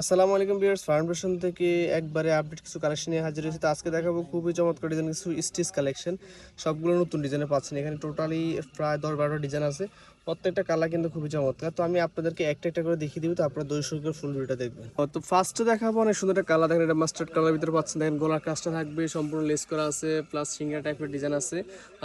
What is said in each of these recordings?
আসসালামু আলাইকুম ভিউয়ার্স ফার্মেশন থেকে একবারে আপডেট কিছু কালেকশন নিয়ে হাজির হয়েছে। তো আজকে দেখাবো খুবই চমৎকার ডিজাইন কিছু স্টিচ কালেকশন সবগুলো নতুন ডিজাইনে পাচ্ছেন। এখানে টোটালি প্রায় দশ বারোটা ডিজাইন আছে। প্রত্যেকটা কালার কিন্তু খুবই চমৎকার। তো আমি আপনাদেরকে একটা একটা করে দেখিয়ে দিব তো আপনারা দুই করে ফুল ভিডিওটা দেখবেন। তো ফার্স্টে দেখাবো অনেক সুন্দর একটা কালার দেখেন এটা মাস্টার্ড কালার ভিতরে পাচ্ছেন। দেখেন গলার কাজটা থাকবে, সম্পূর্ণ লেস করা আছে প্লাস সিঙ্গার টাইপের ডিজাইন আছে।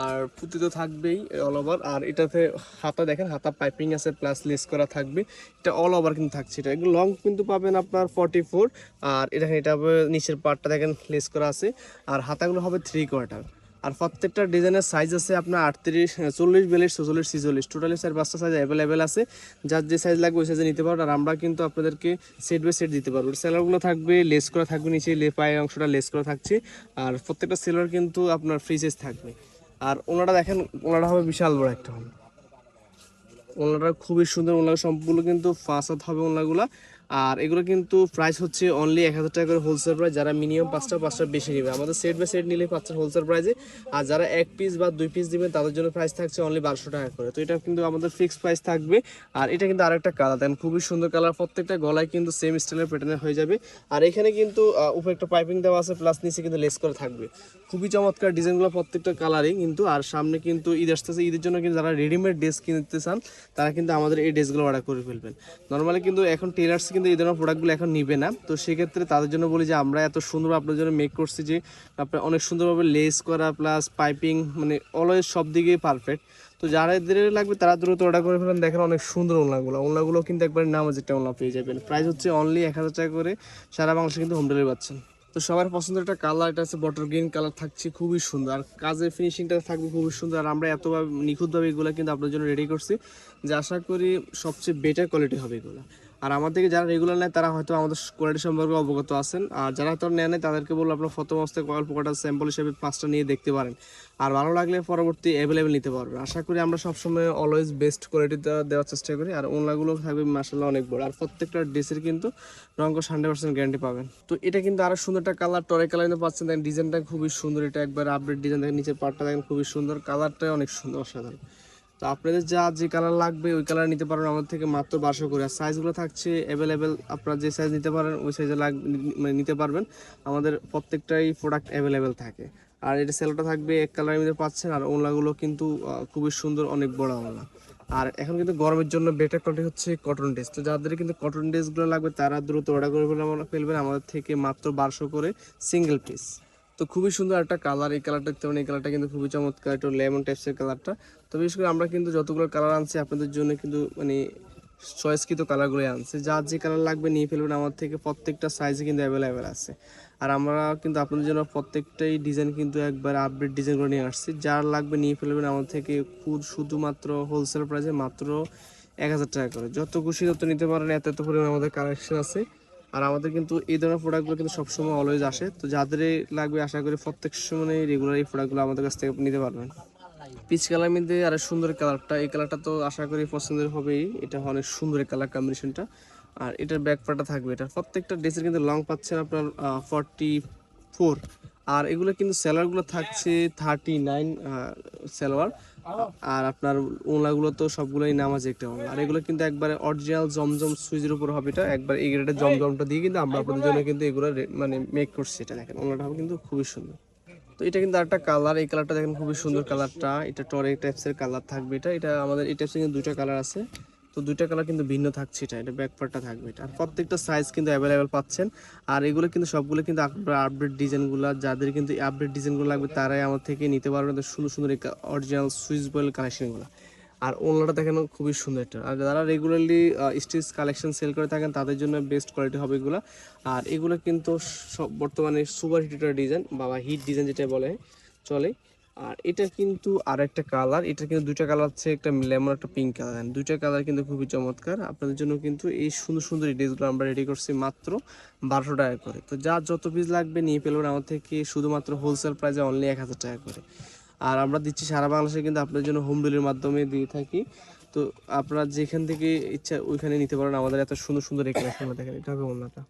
আর পুঁতি তো থাকবেই অল ওভার আর এটাতে হাতা, দেখেন হাতা পাইপিং আছে প্লাস লেস করা থাকবে। এটা অল ওভার কিন্তু থাকছে এটা। এগুলো লং কিন্তু পাবেন আপনার ফর্টি ফোর আর এটা এটা নিচের পার্টটা দেখেন লেস করা আছে। আর হাতাগুলো হবে থ্রি কোয়ার্টার আর প্রত্যেকটা ডিজাইনের সাইজ আছে আপনার আটত্রিশ চল্লিশ, বিয়াল্লিশ, ছচল্লিশ, ছিচল্লিশ। টোটালি চার, পাঁচটা সাইজ অ্যাভেলেবেল আছে। যার যে সাইজ লাগবে ওই সাইজে নিতে পারবেন আর আমরা কিন্তু আপনাদেরকে সেট বাই সেট দিতে পারব। সেলারগুলো থাকবে লেস করা থাকবে নিচে লে পায়ের অংশটা লেস করা থাকছে। আর প্রত্যেকটা সেলার কিন্তু আপনার ফ্রি সাইজ থাকবে। আর ওনারা দেখেন, ওনারা হবে বিশাল বড় একটা হবে ওনারা খুবই সুন্দর, ওনার সম্পূর্ণ কিন্তু ফাঁসাদ হবে ওনাগুলা। আর এগুলো কিন্তু প্রাইস হচ্ছে অনলি এক হাজার টাকা করে হোলসেল প্রাইস যারা মিনিমাম পাঁচটা পাঁচটা বেশি নেবে। আমাদের সেট বাই সেট নিলে পাঁচটা হোলসেল প্রাইসে আর যারা এক পিস বা দুই পিস দিবেন, তাদের জন্য প্রাইস থাকছে অনলি বারোশো টাকা করে। তো এটা কিন্তু আমাদের ফিক্স প্রাইস থাকবে। আর এটা কিন্তু আরেকটা কালার দেন খুবই সুন্দর কালার প্রত্যেকটা গলায় কিন্তু সেম স্টাইলের প্যাটার্নের হয়ে যাবে। আর এখানে কিন্তু উপরে একটা পাইপিং দেওয়া আছে প্লাস নিচে কিন্তু লেস করে থাকবে। খুবই চমৎকার ডিজাইনগুলো প্রত্যেকটা কালারই কিন্তু, আর সামনে কিন্তু ঈদ আসতেছে, ঈদের জন্য কিন্তু যারা রেডিমেড ড্রেস কিনতে চান, তারা কিন্তু আমাদের এই ড্রেসগুলো অর্ডার করে ফেলবেন। নর্মালি কিন্তু এখন টেলার্স কিন্তু এই ধরনের প্রোডাক্টগুলো এখন নিবে না। তো সেক্ষেত্রে তাদের জন্য বলি যে আমরা এত সুন্দর আপনার জন্য মেক করছি যে আপনার অনেক সুন্দরভাবে লেস করা প্লাস পাইপিং মানে অলওয়েজ সব দিকেই পারফেক্ট তো যারা এদের লাগবে তারা দ্রুত অর্ডার করে ফেলেন দেখেন অনেক সুন্দর ওনলাগুলো ওনলাগুলো কিন্তু একবার নামাজ একটা ওনলা পেয়ে যাবেন। প্রাইস হচ্ছে অনলি এক হাজার টাকা করে। সারা বাংলাদেশে কিন্তু হোম ডেলিভারি পাচ্ছেন। তো সবার পছন্দের একটা কালার এটা হচ্ছে বটল গ্রিন কালার থাকছে খুবই সুন্দর। আর কাজের ফিনিশিংটা থাকবে খুবই সুন্দর। আর আমরা এতভাবে নিখুঁতভাবে এগুলো কিন্তু আপনার জন্য রেডি করছি যে আশা করি সবচেয়ে বেটার কোয়ালিটি হবে এগুলো। আর আমার থেকে যারা রেগুলার নেয়, তারা হয়তো আমাদের কোয়ালিটি সম্পর্কে অবগত আছেন। আর যারা হয়তো নেয় নেয় তাদেরকে বলব আপনার ফটো অবস্থায় অল্প কটা স্যাম্পল হিসেবে পাঁচটা নিয়ে দেখতে পারেন। আর ভালো লাগলে পরবর্তী অ্যাভেলেবেল নিতে পারবেন। আশা করি আমরা সবসময় অলওয়েজ বেস্ট কোয়ালিটিতে দেওয়ার চেষ্টা করি। আর ওনলাগুলো থাকবে মাসাল্লাহ অনেক বড়। আর প্রত্যেকটা ড্রেসের কিন্তু রঙকশ হান্ড্রেড পার্সেন্ট গ্যারান্টি পাবেন। তো এটা কিন্তু আরও সুন্দর একটা কালার টরে কালার কিন্তু পাচ্ছেন। দেখেন ডিজাইনটা খুবই সুন্দর। এটা একবার আপডেট ডিজাইন দেখেন, নিচের পার্টটা দেখেন খুবই সুন্দর। কালারটা অনেক সুন্দর, অসাধারণ। তো আপনাদের যা, যে কালার লাগবে, ওই কালার নিতে পারেন আমাদের থেকে মাত্র বারোশো করে। আর সাইজগুলো থাকছে অ্যাভেলেবেল আপনারা যে সাইজ নিতে পারেন, ওই সাইজে লাগ মানে নিতে পারবেন। আমাদের প্রত্যেকটাই প্রোডাক্ট অ্যাভেলেবেল থাকে। আর এটা সেলোটা থাকবে, এক কালারের মধ্যে পাচ্ছেন, আর ওনলাগুলো কিন্তু খুবই সুন্দর, অনেক বড় ওনলা আর এখন কিন্তু গরমের জন্য বেটার কোয়ালিটি হচ্ছে কটন ড্রেস তো যাদের কিন্তু কটন ড্রেসগুলো লাগবে, তারা দ্রুত অর্ডার করে ফেলবেন, আমাদের থেকে মাত্র বারোশো করে সিঙ্গেল পিস তো খুবই সুন্দর একটা কালার এই কালারটা দেখতে পারেন, এই কালারটা কিন্তু খুবই চমৎকার, একটু লেমন টাইপসের কালারটা তো বিশেষ করে আমরা কিন্তু যতগুলো কালার আনছি, আপনাদের জন্য কিন্তু মানে চয়েসকৃত কালারগুলো আনছি। যার যে কালার লাগবে নিয়ে ফেলবেন, আমার থেকে প্রত্যেকটা সাইজে কিন্তু অ্যাভেলেবেল আছে। আর আমরা কিন্তু আপনাদের জন্য প্রত্যেকটাই ডিজাইন কিন্তু একবার আপডেট ডিজাইনগুলো নিয়ে আসছি। যার লাগবে নিয়ে ফেলবেন, আমার থেকে খুব শুধুমাত্র হোলসেল প্রাইসে মাত্র এক হাজার টাকা করে। যত খুশি তত নিতে পারেন, এত এত পরিমাণ আমাদের কালেকশন আছে। আর আমাদের কিন্তু এই ধরনের প্রোডাক্টগুলো কিন্তু সবসময় অলওয়েজ আসে। তো যাদের লাগবে, আশা করি প্রত্যেক সময় রেগুলার এই প্রোডাক্টগুলো আমাদের কাছ থেকে নিতে পারবেন। পিচ কালার মধ্যে আর সুন্দর কালারটা এই কালারটা তো আশা করি পছন্দের হবেই। এটা অনেক সুন্দর কালার কম্বিনেশনটা আর এটার ব্যাকপাটা থাকবে এটা প্রত্যেকটা ড্রেসের কিন্তু লং পাচ্ছেন আপনার ফর্টি ফোর আর এগুলো কিন্তু সেলারগুলো থাকছে থার্টি নাইন সেলোয়ার। আর আপনার ওনাগুলো তো সবগুলোই নামাজ একটা ওনা। আর এগুলো কিন্তু একবারে অরিজিনাল জমজম সুইজের উপর হবে এটা। একবার এই গ্রেডের জমজমটা দিয়ে কিন্তু আমরা আপনাদের জন্য কিন্তু এগুলো মানে মেক করছি এটা দেখেন, ওনাটা হবে কিন্তু খুবই সুন্দর। তো এটা কিন্তু একটা কালার এই কালারটা দেখেন খুবই সুন্দর কালারটা এটা টরে টাইপসের কালার থাকবে এটা। এটা আমাদের এই টাইপসের কিন্তু দুইটা কালার আছে। তো দুইটা কালার কিন্তু ভিন্ন থাকছে এটা এটা ব্যাক পার্টটা থাকবে এটা। আর প্রত্যেকটা সাইজ কিন্তু অ্যাভেলেবেল পাচ্ছেন। আর এগুলো কিন্তু সবগুলো কিন্তু আপডেট ডিজাইনগুলো যাদের কিন্তু আপডেট ডিজাইনগুলো লাগবে তারাই আমার থেকে নিতে পারবেন সুন্দর সুন্দর অরিজিনাল সুইচ বয়েল কালেকশনগুলো আর ওনলাটা দেখেন খুবই সুন্দর এটা আর যারা রেগুলারলি স্টিচ কালেকশন সেল করে থাকেন, তাদের জন্য বেস্ট কোয়ালিটি হবে এগুলো। আর এগুলো কিন্তু সব বর্তমানে সুপার হিটের ডিজাইন বা হিট ডিজাইন যেটা বলে, চলে। আর এটা কিন্তু আর একটা কালার এটা কিন্তু দুইটা কালার হচ্ছে একটা লেমন একটা পিঙ্ক কালার দুইটা কালার কিন্তু খুবই চমৎকার। আপনাদের জন্য কিন্তু এই সুন্দর সুন্দর এই ড্রেসগুলো আমরা রেডি করছি মাত্র বারোশো টাকা করে। তো যা যত পিস লাগবে নিয়ে পেলেন আমার থেকে শুধুমাত্র হোলসেল প্রাইসে অনলি এক হাজার টাকা করে। আর আমরা দিচ্ছি সারা বাংলাদেশে কিন্তু আপনাদের জন্য হোম ডেলিভারির মাধ্যমে দিয়ে থাকি। তো আপনারা যেখান থেকে ইচ্ছা ওইখানে নিতে পারেন। আমাদের এত সুন্দর সুন্দর কালেকশন দেখেন, এটা হবে অন্যটা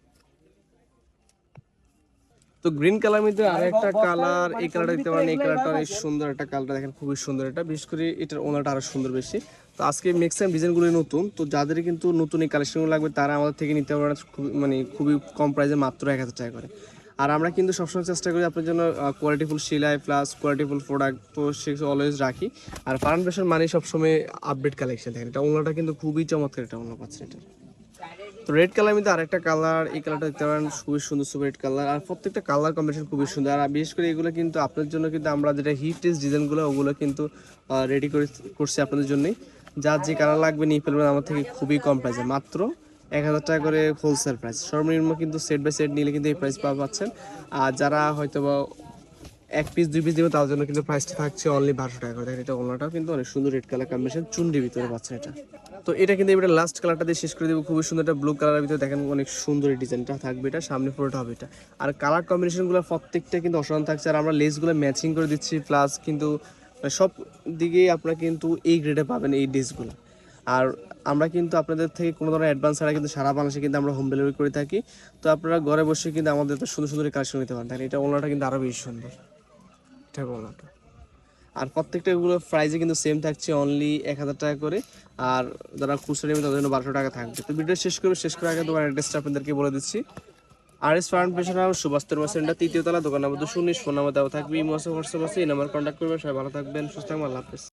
তো গ্রিন কালার মধ্যে আরেকটা কালার এই কালারটা দেখতে পারেন এই কালারটা অনেক সুন্দর একটা কালারটা দেখেন খুবই সুন্দর এটা। বিশেষ করে এটার ওনারটা আরও সুন্দর বেশি। তো আজকে ম্যাক্সিমাম ডিজাইনগুলো নতুন তো যাদের কিন্তু নতুন এই কালেকশনগুলো লাগবে তারা আমাদের থেকে নিতে পারবেন। খুবই মানে খুবই কম প্রাইসে মাত্র এক হাজার টাকা করে। আর আমরা কিন্তু সবসময় চেষ্টা করি আপনার জন্য কোয়ালিটিফুল সিলাই প্লাস কোয়ালিটিফুল প্রোডাক্ট তো সেগুলো অলওয়েজ রাখি। আর ফাউন্ডেশন মানে সবসময় আপডেট কালেকশন দেখেন এটা ওনাটা কিন্তু খুবই চমৎকার এটা ওনা পাচ্ছে এটা। তো রেড কালার মধ্যে আরেকটা কালার এই কালারটা দেখতে পারেন, খুবই সুন্দর সুপার রেড কালার আর প্রত্যেকটা কালার কম্বিনেশন খুবই সুন্দর। আর বিশেষ করে এগুলো কিন্তু আপনার জন্য কিন্তু আমরা যেটা হিট টেস্ট ডিজাইনগুলো ওগুলো কিন্তু রেডি করে করছি আপনাদের জন্যই। যার যে কালার লাগবে নিয়ে ফেলবেন, আমার থেকে খুবই কম প্রাইসে মাত্র এক হাজার টাকা করে হোলসেল প্রাইস সর্বনিম্ন কিন্তু সেট বাই সেট নিলে কিন্তু এই প্রাইস পাওয়া পাচ্ছেন আর যারা হয়তো বা এক পিস দুই পিস দেবে, তার জন্য কিন্তু প্রাইসটা থাকছে অনলি বারোশো টাকা করে। দেখেন এটা ওনাটাও কিন্তু অনেক সুন্দর রেড কালার কম্বিনেশন চুনরির ভিতরে পাচ্ছেন এটা। তো এটা কিন্তু এবার লাস্ট কালারটা দিয়ে শেষ করে দেবো। খুবই সুন্দর একটা ব্লু কালারের ভিতরে দেখেন অনেক সুন্দর ডিজাইনটা থাকবে এটা। সামনে পুরোটা হবে এটা। আর কালার কম্বিনেশনগুলো প্রত্যেকটা কিন্তু অসাধারণ থাকছে। আর আমরা লেসগুলো ম্যাচিং করে দিচ্ছি প্লাস কিন্তু মানে সব দিকেই আপনারা কিন্তু এই গ্রেডে পাবেন এই ড্রেসগুলো আর আমরা কিন্তু আপনাদের থেকে কোনো ধরনের অ্যাডভান্স ছাড়া কিন্তু সারা বাংলাদেশে কিন্তু আমরা হোম ডেলিভারি করে থাকি। তো আপনারা ঘরে বসে কিন্তু আমাদের তো সুন্দর সুন্দর কালেকশন নিতে পারেন। এটা ওনাটা কিন্তু আরও বেশি সুন্দর। ওনাটা আর প্রত্যেকটা এগুলো প্রাইসে কিন্তু সেম থাকছে অনলি এক হাজার টাকা করে। আর যারা খুচরা নেবে তাদের জন্য বারোশো টাকা থাকবে। তো ভিডিও শেষ করবে, শেষ করে আগে দোকান অ্যাড্রেসটা আপনাদেরকে বলে দিচ্ছি। R S farm passion house Subhash তরমা সেন্টার তৃতীয় তলা, দোকান নাম্বার দুশো উনিশ ফোন নাম্বার দেওয়া থাকবে আছে হোয়াটসঅ্যাপ আছে, এই নাম্বার কন্ট্যাক্ট করবে, সবাই ভালো থাকবেন, সুস্থ থাকবেন, আল্লাহ হাফেজ।